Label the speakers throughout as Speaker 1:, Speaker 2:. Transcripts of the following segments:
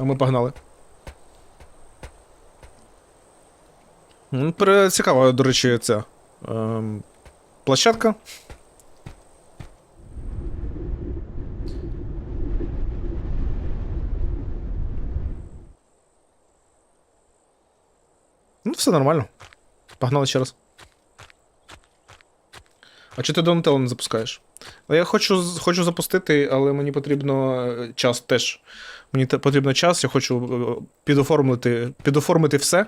Speaker 1: А ми погнали. Ну, Цікава, до речі, ця ем, площадка. Ну, все нормально. Погнали ще раз. А чи ти Донателло не запускаєш? Ну, Я хочу, хочу запустити, але мені потрібно е, час теж. Мені потрібно час, я хочу е, підоформити, підоформити все.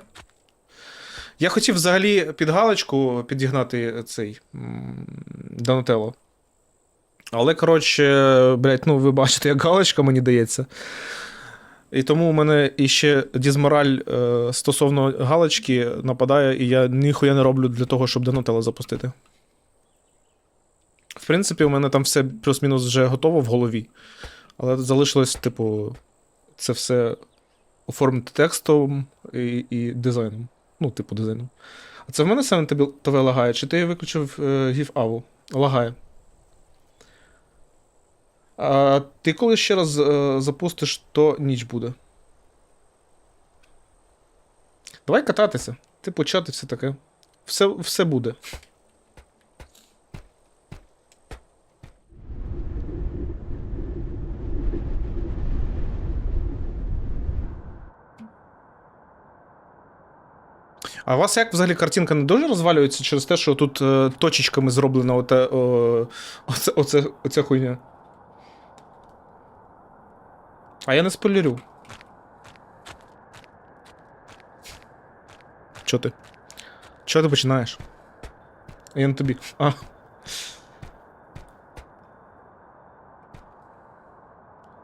Speaker 1: Я хотів взагалі під галочку підігнати цей Донателло. Але, коротше, блядь, ну ви бачите, як галочка мені дається. І тому у мене іще дізмораль е, стосовно галочки нападає, і я ніхуя не роблю для того, щоб Донателло запустити. В принципі, у мене там все плюс-мінус вже готово в голові. Але залишилось, типу, це все оформити текстом і, і дизайном. Ну, типу, дизайном. А це в мене саме ТВ лагає, чи ти виключив е, гіф аву? Лагає. А ти коли ще раз е, запустиш, то ніч буде. Давай кататися. Типу, чати все таке. Все, все буде. А у вас як взагалі картинка не дуже розвалюється через те, що тут е, точечками зроблена оте, оце, оце, оця хуйня? А я не спойлерю. Чо ти? Чо ти починаєш? Я на тобі. А.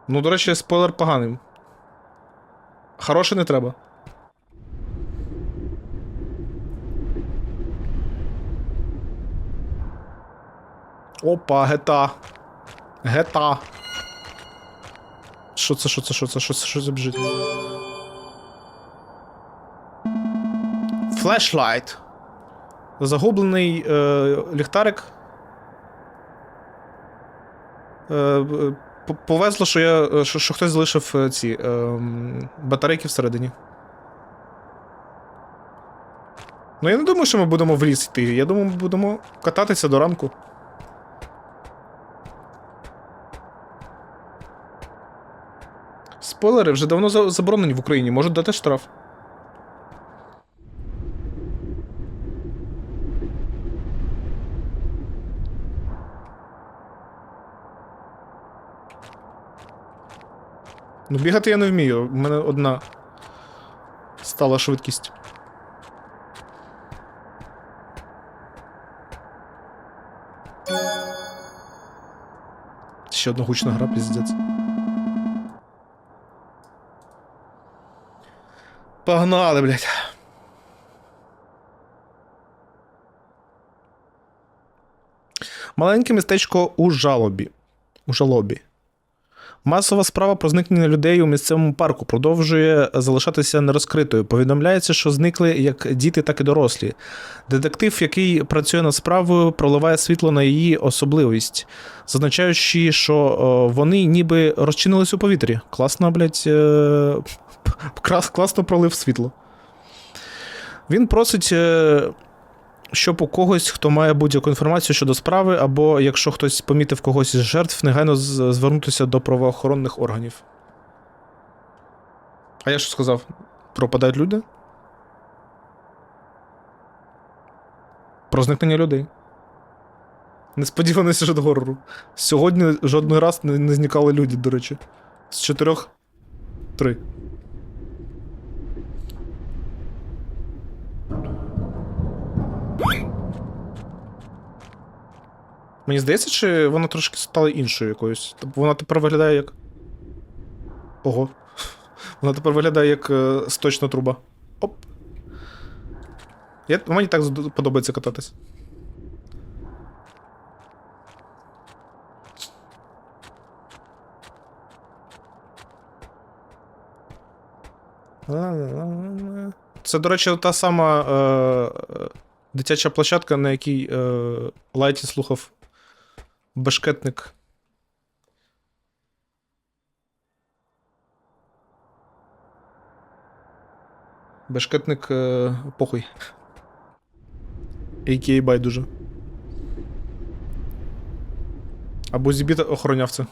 Speaker 1: Ну, до речі, спойлер поганий. Хороший не треба. Опа, гета. Гета. Що це, що це, що це, що це, що це бжить? Флешлайт. Загублений е, ліхтарик. Е, повезло, що я. е, Що, що хтось залишив е, ці е, батарейки всередині. Ну, я не думаю, що ми будемо в ліс йти. Я думаю, ми будемо кататися до ранку. Спойлери вже давно заборонені в Україні, можуть дати штраф. Ну, бігати я не вмію. У мене одна стала швидкість. Ще одна гучна гра, піздець. Погнали, блядь. Маленьке містечко у жалобі. У жалобі. Масова справа про зникнення людей у місцевому парку продовжує залишатися нерозкритою. Повідомляється, що зникли як діти, так і дорослі. Детектив, який працює над справою, проливає світло на її особливість, зазначаючи, що вони ніби розчинились у повітрі. Класно, блядь, е, класно пролив світло. Він просить, е, щоб у когось, хто має будь-яку інформацію щодо справи, або якщо хтось помітив когось із жертв, негайно звернутися до правоохоронних органів. А я що сказав? Пропадають люди? Про зникнення людей. Несподіваний сюжет горору. Сьогодні жодний раз не, зникали люди, до речі. З чотирьох три. Мені здається, чи вона трошки стала іншою якоюсь. Вона тепер виглядає як. Ого. Вона тепер виглядає як е, сточна труба. Оп. Я, мені так подобається кататись. Це, до речі, та сама е, е, дитяча площадка, на якій е, Лайті слухав Башкетник. Бешкетник е, похуй. Який байдуже. Або зібіта охоронявцы.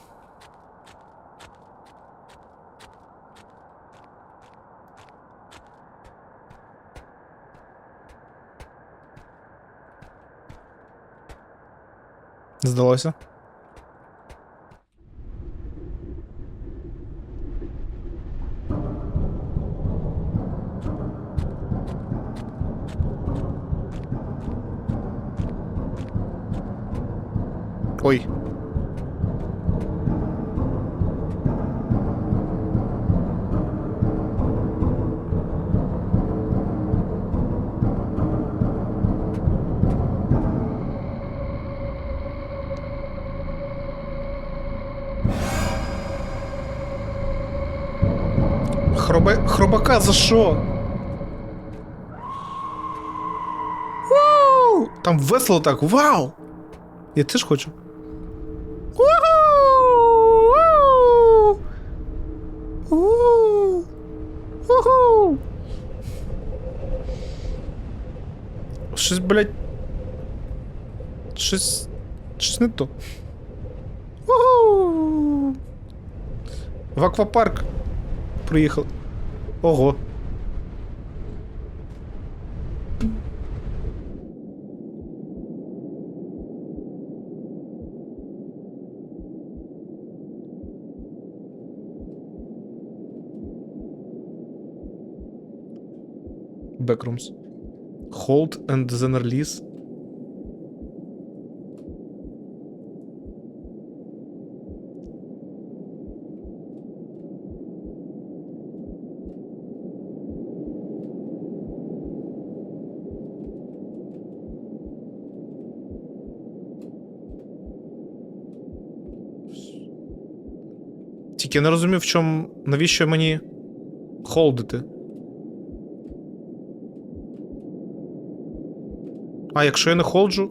Speaker 1: Здалося? Хроба... Хробака за що? Вау! Там весело так, вау! Я теж хочу. Щось, блядь. Щось. Щось не то. В аквапарк приїхав. Ого. Backrooms. Hold and then release. Тільки не розумів, в чому. Навіщо мені холдити? А якщо я не холджу?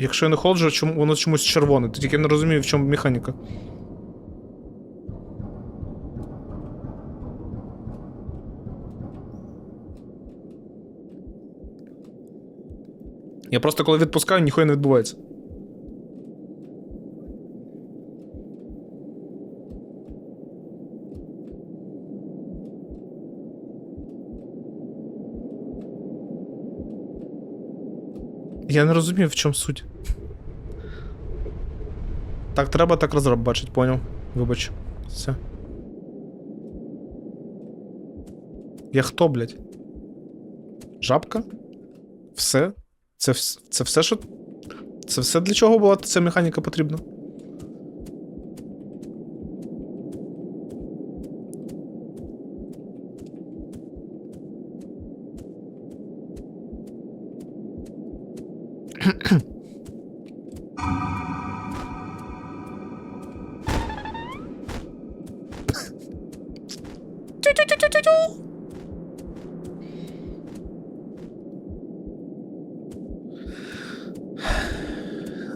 Speaker 1: Якщо я не холджу, чому воно чомусь червоне, тільки не розумію, в чому механіка. Я просто коли відпускаю, ніхуя не відбувається. Я не розумію, в чому суть. Так треба, так розраб бачить, поняв. Вибач. Все. Я хто, блядь? Жабка? Все? Це, це все, що. Це все для чого була ця механіка потрібна?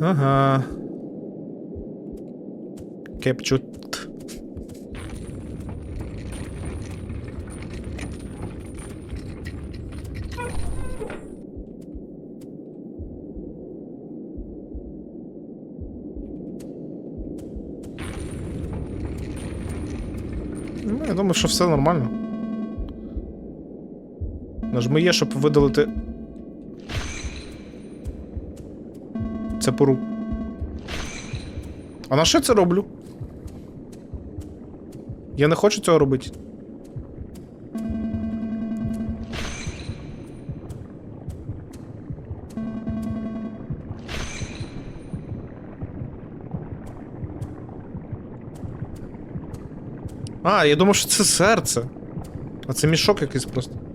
Speaker 1: Ага. Кепчут. Ну, я думаю, що все нормально. Нажми є, щоб видалити. Це пору. А на що це роблю? Я не хочу цього робити. А, я думав, що це серце. А це мішок якийсь просто.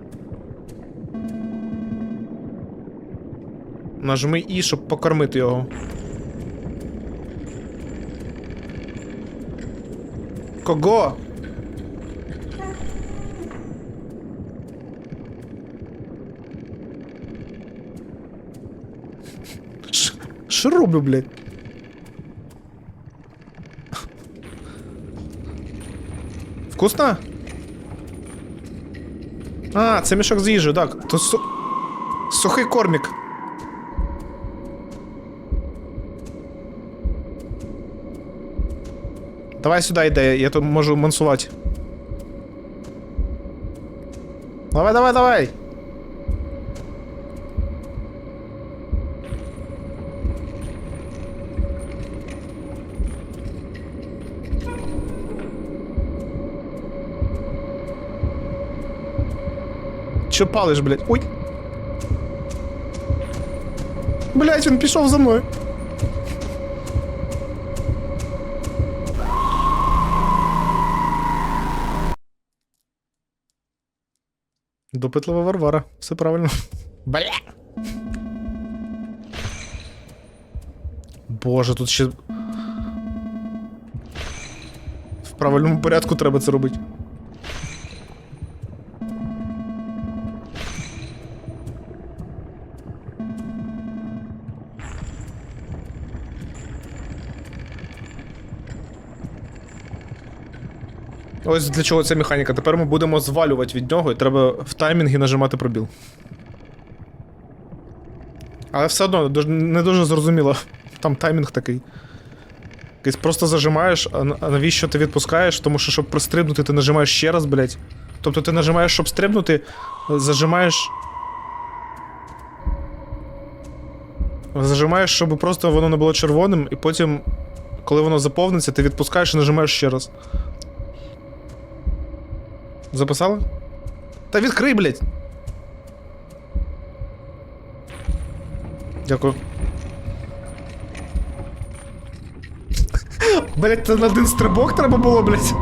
Speaker 1: Нажми І, щоб покормити його. Кого? Що роблю, блядь? Вкусно? А, це мішок з їжею, так. То су... сухий кормик. Давай сюди йде, я тут можу мансувати. Давай, давай, давай. Чо палиш, блядь? Ой. Блядь, він пішов за мною. Допитлива Варвара. Все правильно. Бля. Боже, тут ще. В правильному порядку треба це робити. Ось для чого ця механіка. Тепер ми будемо звалювати від нього, і треба в таймінгі нажимати пробіл. Але все одно не дуже зрозуміло. Там таймінг такий. Якийсь просто зажимаєш, а навіщо ти відпускаєш? Тому що, щоб пристрибнути, ти нажимаєш ще раз, блять. Тобто ти нажимаєш, щоб стрибнути, зажимаєш. Зажимаєш, щоб просто воно не було червоним, і потім, коли воно заповниться, ти відпускаєш і нажимаєш ще раз. Записала? Та відкрий, блядь. Дякую. Блять, це на один стрибок треба було, блять.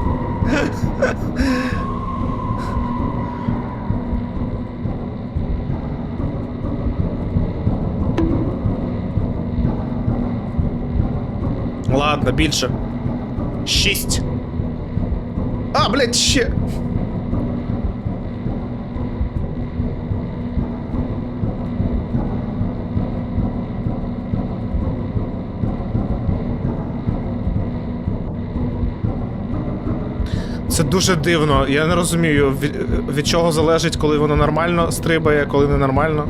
Speaker 1: Ладно, більше. Шість. А, блять, ще. Це дуже дивно. Я не розумію, від, від чого залежить, коли воно нормально стрибає, коли ненормально.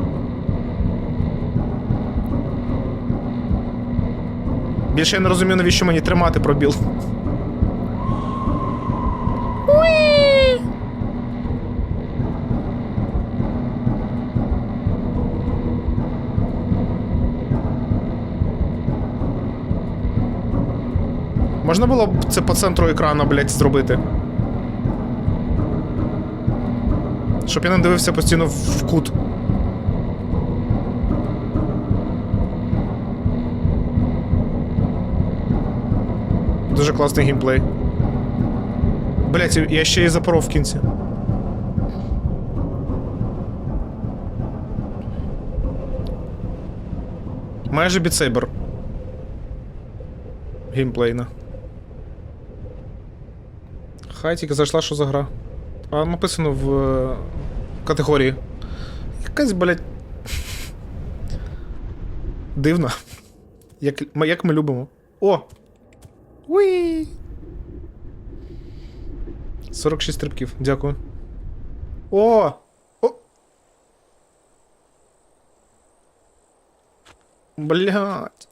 Speaker 1: Більше я не розумію, навіщо мені тримати пробіл. Можна було б це по центру екрану, блядь, зробити? Щоб я не дивився постійно в кут. Дуже класний геймплей. Блять, я ще і запоров в кінці. Майже бітсейбер. Геймплейна. Хай тільки зайшла, що за гра. А написано в е, категорії. Якась, блядь, Дивна. Як як ми любимо. О! Уі! 46 стрибків, дякую. О! О! Блядь.